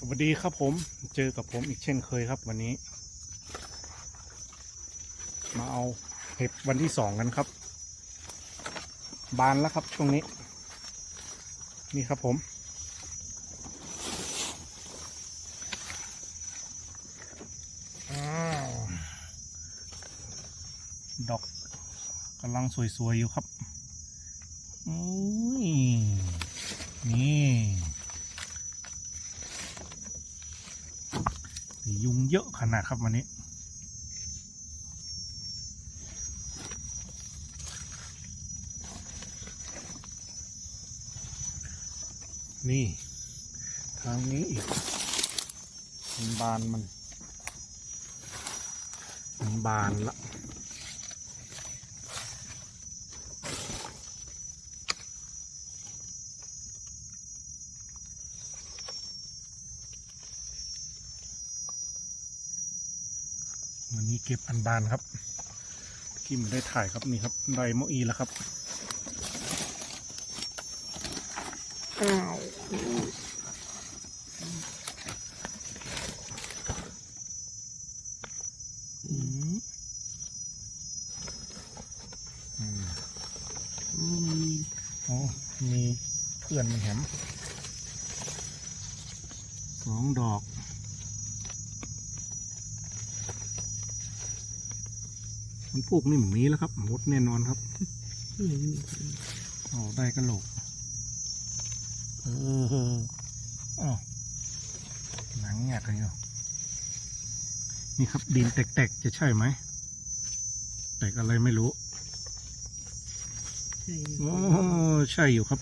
สวัสดีครับผมเจอกับผมอีกเช่นเคยครับวันนี้ มาเอาเห็บวันที่สองกันครับ บานแล้วครับช่วงนี้ นี่ครับผมอดอกกำลังสวยๆอยู่ครับอุ้ยนี่ แต่ยุง เยอะขนาดครับวันนี้ นี่ ทางนี้อีกมันบานมัน มันบานละ เก็บอันบานครับที่มันได้ถ่ายครับนี่ครับไดโมอีแล้วครับอ้าวอืมอืมโอ้มันมีอ๋อมีเพื่อนมันแหมสองดอก มันปลูกนี่แบบนี้แล้วครับหมดแน่นอนครับที่ไหนมีเอาได้กระโหลกเอออ้าวหนังแงกเลยเหรอนี่ครับดินแตกๆจะใช่ไหมแตกอะไรไม่รู้ใช่โอ้ใช่อยู่ครับ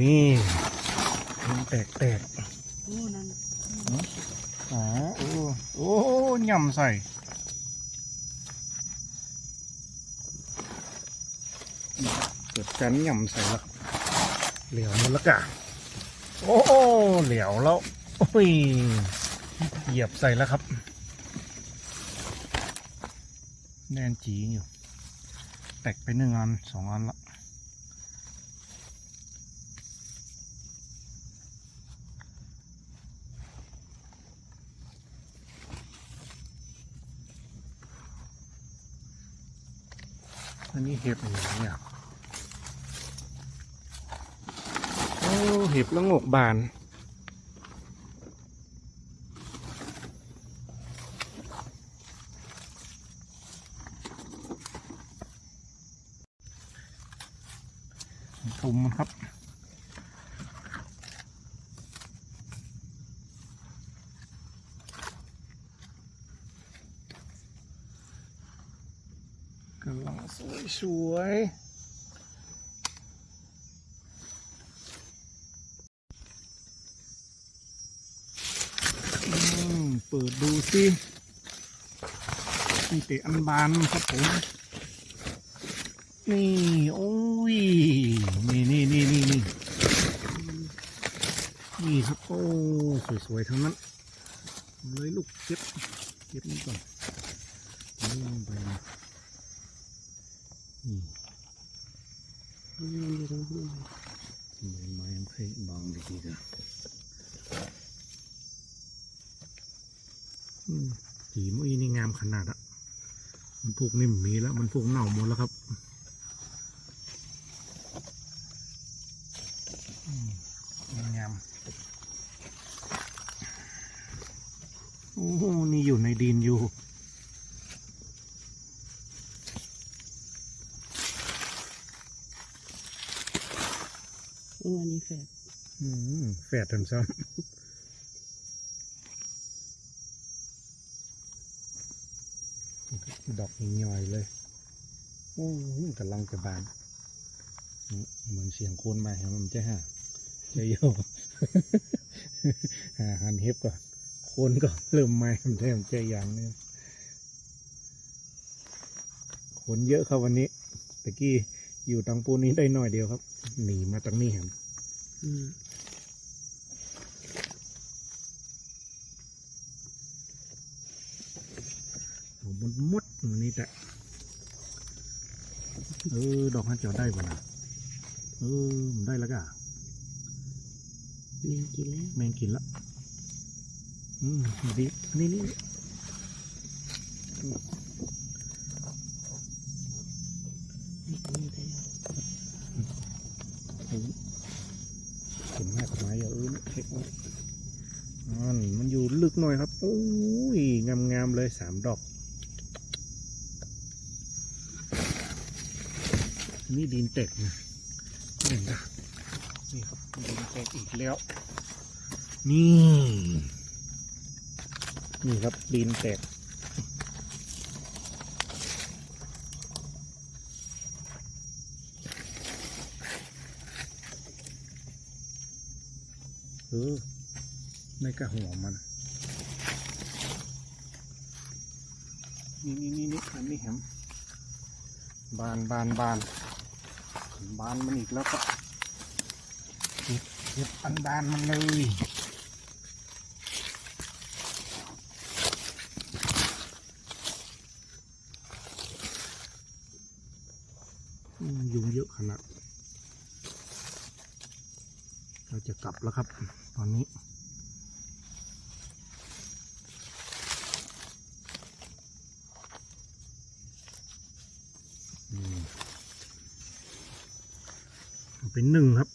นี่มัน แตกแตกโอ้นั่นอ๋อโอ้โอ้ยำใส่เกิดการยำใส่แล้วเหลียวมดแล้วกะโอ้เหลียวแล้วโอ้ยเหยียบใส่แล้วครับ แน่นจีอยู่ แตกไปหนึ่งอันสองอันละ อันนี้เห็บอะไรเนี่ยโอ้เห็บแล้วงกบาน ทุมมันครับ กำลังสวยสวยเปิดดูสินี่เตะอันบานครับผม นี่ โอ้ย นี่นี่นี่นี่นี่นี่ครับ โอ้ สวยๆทั้งนั้นเอาเลยลูกเก็บ เก็บนี่ก่อนนี่ลงไปนะนี่ มันอยู่ตรงนู้ไม้มันเคยบางดีๆกันอืมสีมอีนี่งามขนาดอะมันพวกนิ่มมีแล้ว มันพวกเน่าหมดแล้วครับอืมงามโอ้โหนี่อยู่ในดินอยู่ โอ้อันนี้แฝด อืมแฝดกัน ซ้ำดอกย่อยเลย โอ้ยกำลังจะบาน เหมือนเสียงโคนมาเห็นมันจะห่าจะโยหาหันเฮ็บก่อนโคนก็เริ่มมามันเริ่มเจออย่างนึงคนเยอะครับวันนี้ตะกี้อยู่ตังปูนี้ได้หน่อยเดียวครับ หนีมาตังนี้เห็นอืม มุดมุดๆวันนี้แต่ ไป เออ ดอกฮันเจียวได้ป่ะนะเออมันได้แล้วกะเมนกินแล้วแมงกินละอืมดีนี่นี่นี่ก็มีแต่ยอดเห็นหน้าต้นไม้อย่าเออเช็คไว้นั่นมันอยู่ลึกหน่อยครับโอ้ยงามงามๆเลยสามดอก นี่ดินเต็กนะเห็นนะนี่ครับดินเต็กอีกแล้ว นี่ นี่ครับดินเต็กเออในกระหัวมัน นี่นี่นี่นี่อันนี้แหมบานบานบาน บานมันอีกแล้วก็เก็บเก็บอันบานมันเลยยุงเยอะขนาด เราจะกลับแล้วครับ ตอนนี้ เอาเป็นหนึ่งครับ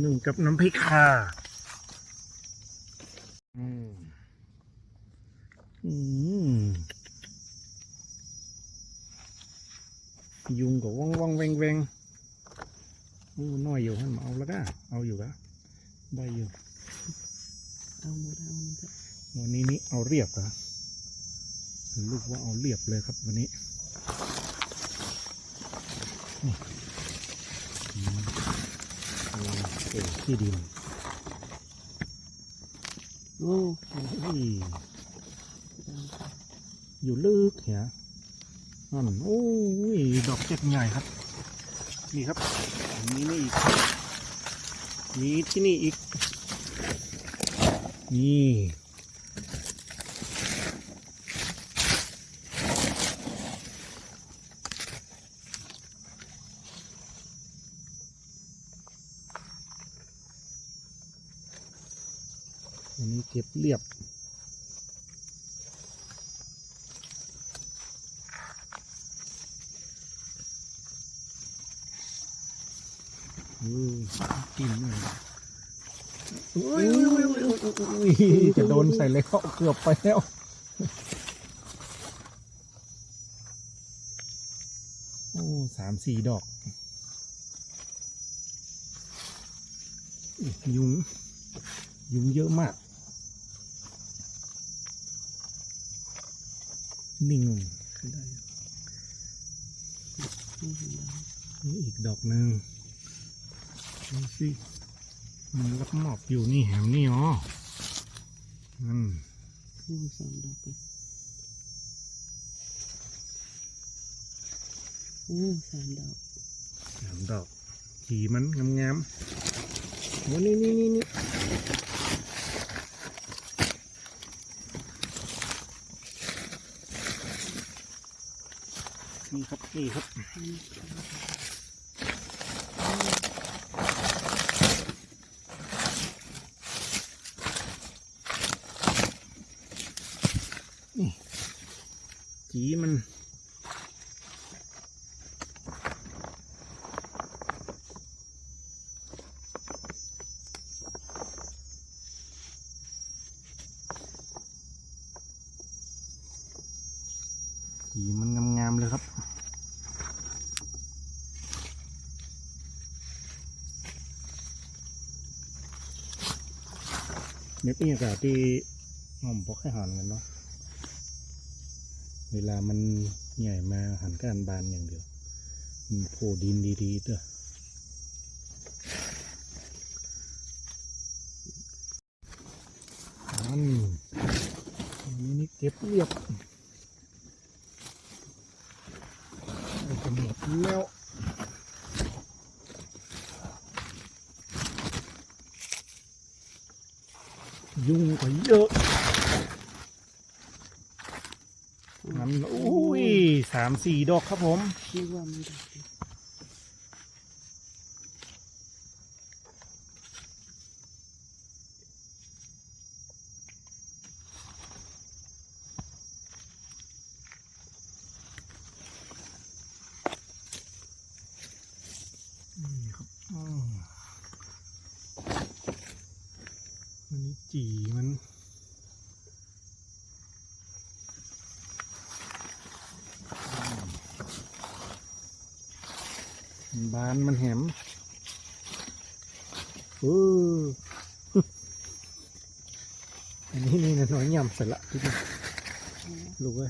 หนึ่งกับน้ำพริกข่าอืมอืมยุงก็ว่องว่องแวงแวงอู้น้อยอยู่ให้มาเอาแล้วก็เอาอยู่กะได้อยู่เอาหมดเอาอันนี้ก็วันนี้นี่เอาเรียบครับลูกว่าเอาเรียบเลยครับวันนี้นี่อืมเอาเอ่ ที่ดินโอ้ยอยู่ลึกเหียนั่นโอ้ย ดอกเจ็ดใหญ่ครับ นี่ครับมีนี่อีกมีที่นี่อีก นี่ อันนี้เก็บเรียบ อืมกินเลยอุ้ยอุ้ยอุ้ยอุ้ยจะโดนใส่เลยเขาเกือบไปแล้วโอ้สามสี่ดอก ยุง ยุงเยอะมาก นิ่งขึ้นได้อยู่ไม่เห็นแล้วนี่อีกดอกหนึ่งดูสิมันรับมอบอยู่นี่แหมนี่อ๋อนั่นโอ้สองดอกกันโอ้สามดอกสามดอกขีมันงามๆโอ้นี่นี่นี่นี่นี่ครับ นี่ครับจีมันจีมันงามๆเลยครับ เน็บนี่อากาศที่หอมพกให้หันกันเนาะ เวลามันใหญ่มาหันก้านบานอย่างเดียว มันโผล่ดินดีๆเด้ออันอันนี้นี่เก็บเรียบเอาจะหมดแล้ว ยุงก็เยอะงั้นอุ้ยสามสี่ดอกครับผมคิดว่ามีดอกย นี่ครับอืมอันนี้จีมันอืมบานมันแหมเอออันนี้นี่นะน้อยยำเสร็จละลูกเอ้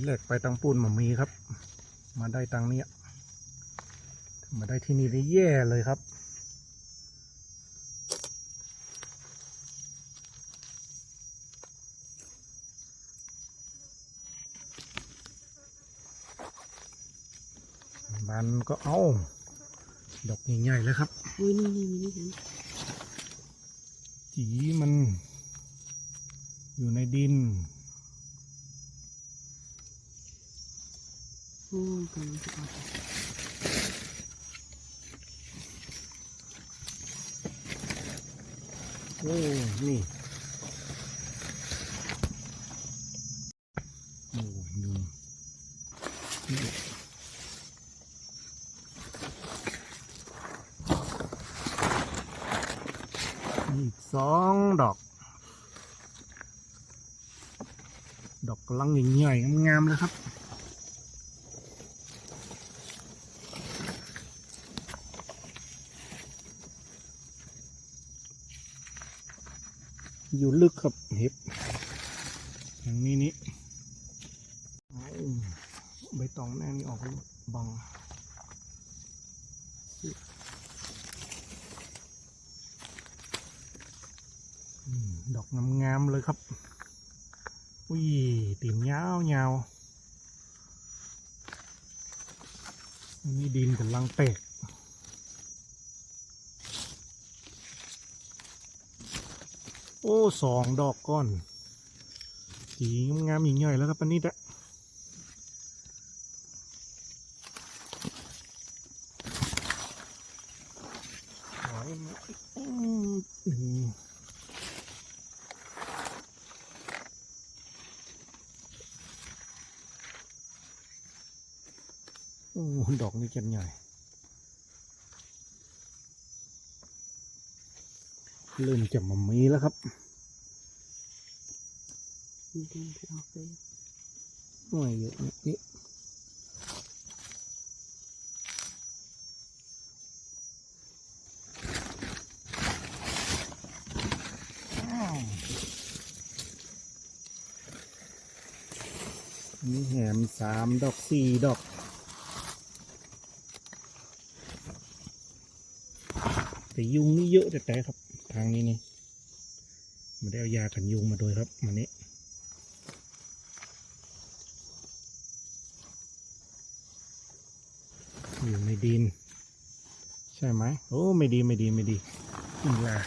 ขี่เหล็กไปตังปูนหมามีครับ มาได้ตังเนี้ยมาได้ที่นี่ได้แย่เลยครับ มันก็เอาดอกใหญ่ๆเลยครับอุ้ยนี่นี่มีนี่เห็นจีมันอยู่ในดิน โอ้กำลังจะออกโอ้นี่โอ้ยุงนี่อีกสองดอก ดอกกำลังใหญ่ๆงามๆเลยครับ อยู่ลึกครับเห็บอย่างนี้นี่ใบตองแน่นี่ออกไปบังดอกงามๆเลยครับ อุ้ยตีนยาวยาวนนี้ดินกำลังแตก โอ้สองดอกก้อนสีงามๆใหญ่แล้วครับปันนี้แหละโอ้ดอกนี้แก่นใหญ่ เริ่มจะมามีแล้วครับมีเดินไปออกเลยหน่อยเยอะนิดนี้มีแหมสามดอกสี่ดอกแต่ยุงนี่เยอะแต่แต่ครับ ทางนี้นี่ไม่ได้เอายากันยุงมาโดยครับมันนี้อยู่ในดิน ใช่ไหมโอ้ไม่ดีไม่ดีไม่ดีนี่แหละ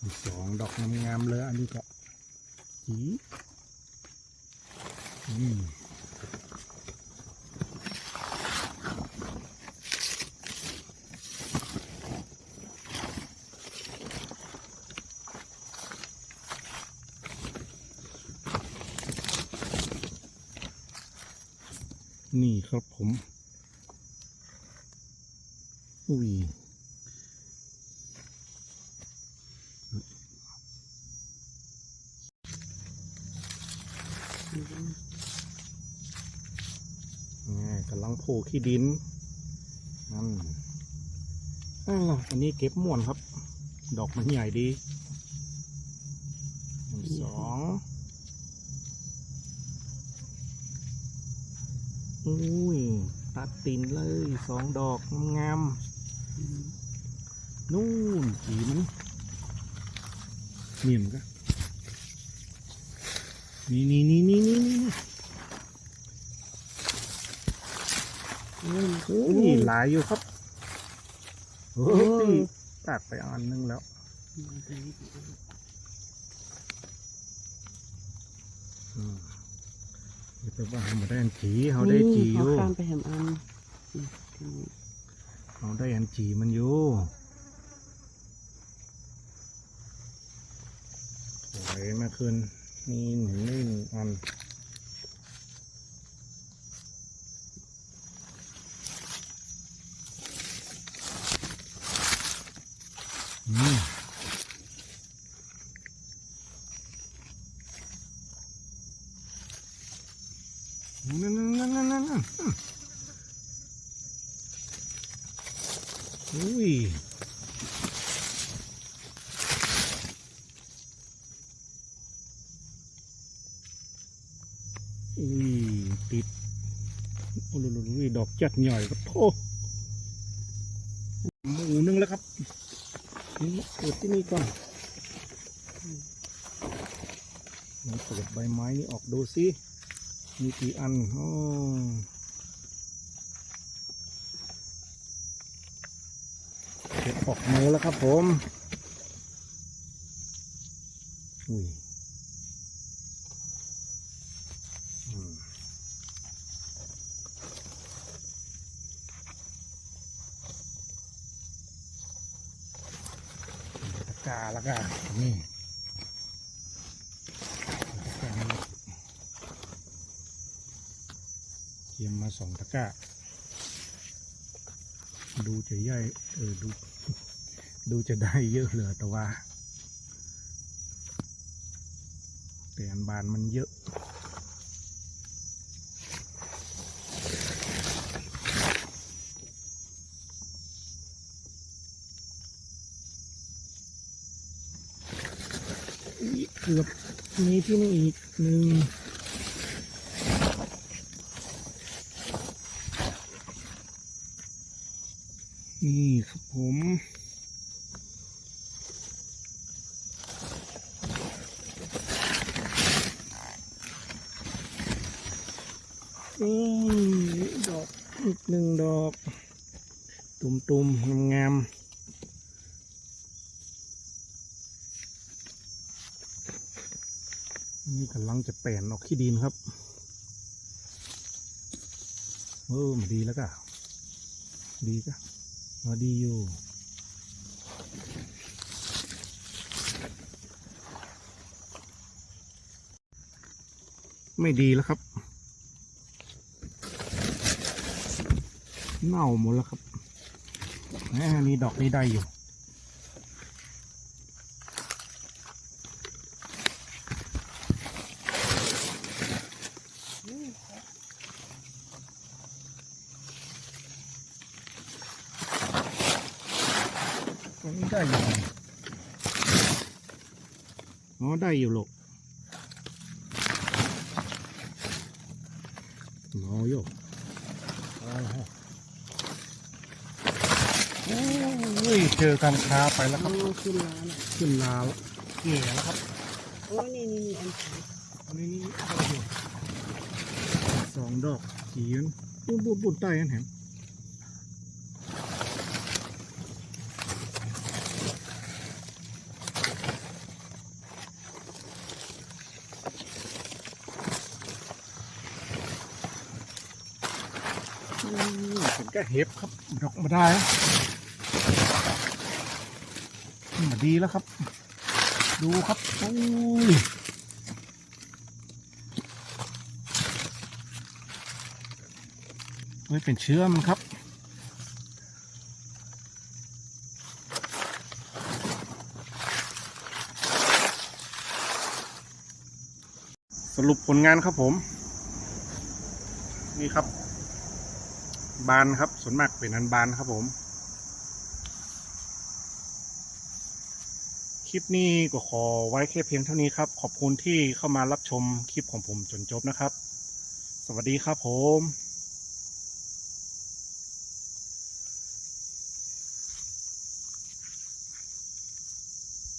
อีสองดอกงามๆเลยอันนี้ก็จีอืม นี่ครับผมอุ้ยแง่กำลังโผล่ขี้ดินนั่นอันนี้เก็บม่วนครับ ดอกมันใหญ่ดีหนึ่งสอง อุ้ยตัดตินเลยสองดอกงามอืมๆนู่นสีมันนี่มันก็นี่นี่นี่นี่นี่นี่โอ้ยโอ้ยหลายอยู่ครับโอ้โอ้ยยตัดไปอันนึงแล้วมาเลยพี่น้องอืม แต่ว่าเขาไม่ได้อันจีเขาได้จีอเขายู่ข้ามไปแหมอันนี่ทีนี้เขาได้อันจีมันอยู่สวยมากขึ้นนี่หนึ่งนี่หนึ่งอันอืมนั่นนั่นนั่นนั่นนั่นนั่นอุ้ยอุ้ยติดโอ้โห จัดหญ่อยครับโอ้หมูนึงแล้วครับนี่เปิดที่นี่ก่อนลองเปิดใบไม้นี่ออกดูสิมีกี่อันโอ้เก็บออกมือแล้วครับผมอุ้ยอืมตะกร้าแล้วก็นี่ตะกร้านี่ เตรียมมาสองตะกร้า ดูจะย่อยเออดูดูจะได้เยอะเหลือแต่ว่า แต่อันบานมันเยอะเกือบมีที่นี่อีกหนึ่ง นี่ครับผม นี่ดอกอีกหนึ่งดอก ตุ่มๆงามๆนี่กำลังจะแปลนออกขี้ดินครับ เออมาดีแล้วก็ ดีก็มาดีอยู่ไม่ดีแล้วครับ เน่าหมดแล้วครับแหมนี่ดอกนี้ได้อยู่ตรงนี้ได้อยู่อ๋อได้อยู่ลูกรออยู่เอาฮะโอ้ยเจอกันค้าไปแล้วครับโอ้ขึ้นล้าแล้วขึ้นลาแล้วเกี่ยแล้วครับโอ้นี่นี่นี่อันสีอันนี้นี่ได้อยู่สองดอกจีนบุดบุดบุดใต้กันเห็นอืมเป็นก็เห็บครับดอกมาได้มา ดีแล้วครับ ดูครับโอ้ยเฮ้ยเป็นเชื้อมันครับสรุปผลงานครับผม นี่ครับ บานครับส่วนมากเป็นอันบานครับผม คลิปนี้ก็ขอไว้แค่เพียงเท่านี้ครับ ขอบคุณที่เข้ามารับชมคลิปของผมจนจบนะครับ สวัสดีครับผม